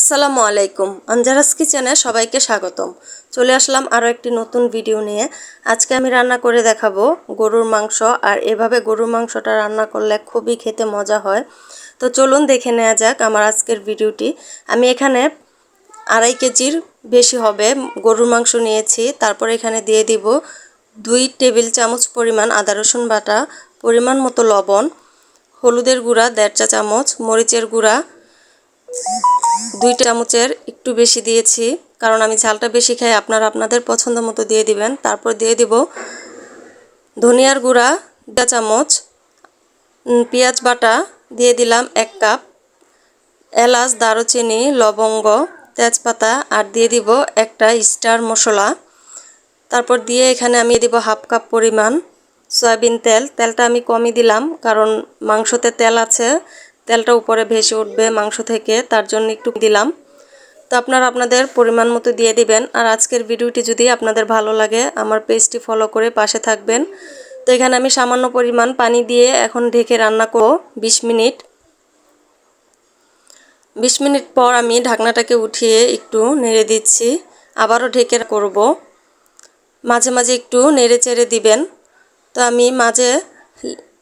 আসসালামু আলাইকুম। আঞ্জারাস কিচেনে সবাইকে স্বাগতম। চলে আসলাম আরও একটি নতুন ভিডিও নিয়ে। আজকে আমি রান্না করে দেখাবো গরুর মাংস আর এভাবে গরুর মাংসটা রান্না করলে খুবই খেতে মজা হয়। তো চলুন দেখে নেওয়া যাক আমার আজকের ভিডিওটি। আমি এখানে আড়াই কেজির বেশি হবে গরুর মাংস নিয়েছি। তারপর এখানে দিয়ে দিব দুই টেবিল চামচ পরিমাণ আদা রসুন বাটা, পরিমাণ মতো লবণ, হলুদের গুঁড়া দেড় চা চামচ, মরিচের গুঁড়া দুই চামচের একটু বেশি দিয়েছি, কারণ আমি ঝালটা বেশি খাই, আপনারা আপনাদের পছন্দ মতো দিয়ে দিবেন। তারপর দিয়ে দিব ধনিয়ার গুঁড়া দা চামচ পেঁয়াজ বাটা, দিয়ে দিলাম এক কাপ, এলাচ, দারুচিনি, লবঙ্গ, তেজপাতা, আর দিয়ে দিব একটা স্টার মশলা। তারপর দিয়ে এখানে আমি দিব হাফ কাপ পরিমাণ সয়াবিন তেল। তেলটা আমি কমই দিলাম, কারণ মাংসতে তেল আছে তেলটা উপরে ভেসে উঠবে মাংস থেকে, তার জন্য একটু দিলাম। তো আপনারা আপনাদের পরিমাণ মতো দিয়ে দিবেন। আর আজকের ভিডিওটি যদি আপনাদের ভালো লাগে, আমার পেজটি ফলো করে পাশে থাকবেন। তো এখানে আমি সামান্য পরিমাণ পানি দিয়ে এখন ঢেকে রান্না করব বিশ মিনিট। বিশ মিনিট পর আমি ঢাকনাটাকে উঠিয়ে একটু নেড়ে দিচ্ছি। আবারও ঢেকে করব। মাঝে মাঝে একটু নেড়ে চেড়ে দিবেন। তো আমি মাঝে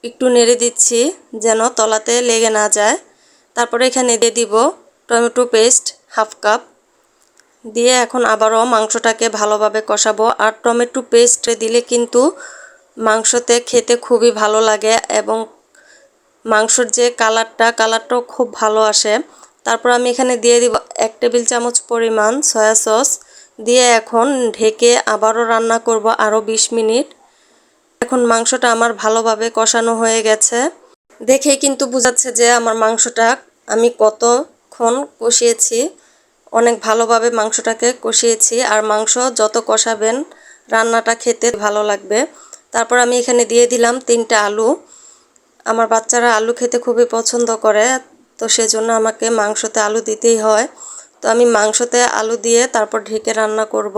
একটু নেড়ে দিচ্ছি যেন তলাতে লেগে না যায়। তারপরে এখানে দিয়ে দিব টমেটো পেস্ট হাফ কাপ। দিয়ে এখন আবারও মাংসটাকে ভালোভাবে কষাবো। আর টমেটো পেস্ট দিলে কিন্তু মাংসতে খেতে খুবই ভালো লাগে এবং মাংসর যে কালারটা, কালারটাও খুব ভালো আসে। তারপর আমি এখানে দিয়ে দিব এক টেবিল চামচ পরিমাণ সয়া সস। দিয়ে এখন ঢেকে আবারও রান্না করব আরও বিশ মিনিট। এখন মাংসটা আমার ভালোভাবে কষানো হয়ে গেছে। দেখেই কিন্তু বোঝাচ্ছে যে আমার মাংসটা আমি কতক্ষণ কষিয়েছি, অনেক ভালোভাবে মাংসটাকে কষিয়েছি। আর মাংস যত কষাবেন, রান্নাটা খেতে ভালো লাগবে। তারপর আমি এখানে দিয়ে দিলাম তিনটা আলু। আমার বাচ্চারা আলু খেতে খুবই পছন্দ করে, তো সেজন্য আমাকে মাংসতে আলু দিতেই হয়। তো আমি মাংসতে আলু দিয়ে তারপর ঢেকে রান্না করব।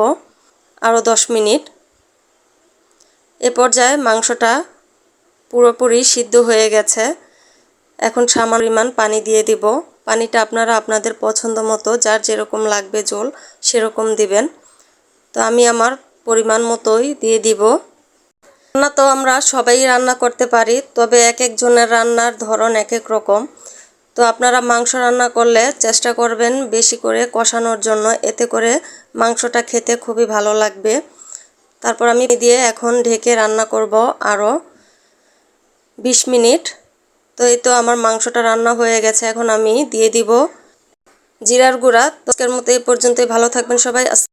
আরও দশ মিনিট। এ পর্যায়ে মাংসটা পুরোপুরি সিদ্ধ হয়ে গেছে। এখন সামান্য পরিমাণ পানি দিয়ে দিব। পানিটা আপনারা আপনাদের পছন্দ মতো, যার যেরকম লাগবে জল সেরকম দিবেন। তো আমি আমার পরিমাণ মতোই দিয়ে দিব। রান্না তো আমরা সবাই রান্না করতে পারি, তবে এক একজনের রান্নার ধরন এক এক রকম। তো আপনারা মাংস রান্না করলে চেষ্টা করবেন বেশি করে কষানোর জন্য। এতে করে মাংসটা খেতে খুবই ভালো লাগবে। তারপর আমি দিয়ে এখন ঢেকে রান্না করব আরও বিশ মিনিট। তো এই তো আমার মাংসটা রান্না হয়ে গেছে, এখন আমি দিয়ে দিব জিরার গুঁড়া। তো আজকের মতো এই পর্যন্তই। ভালো থাকবেন সবাই।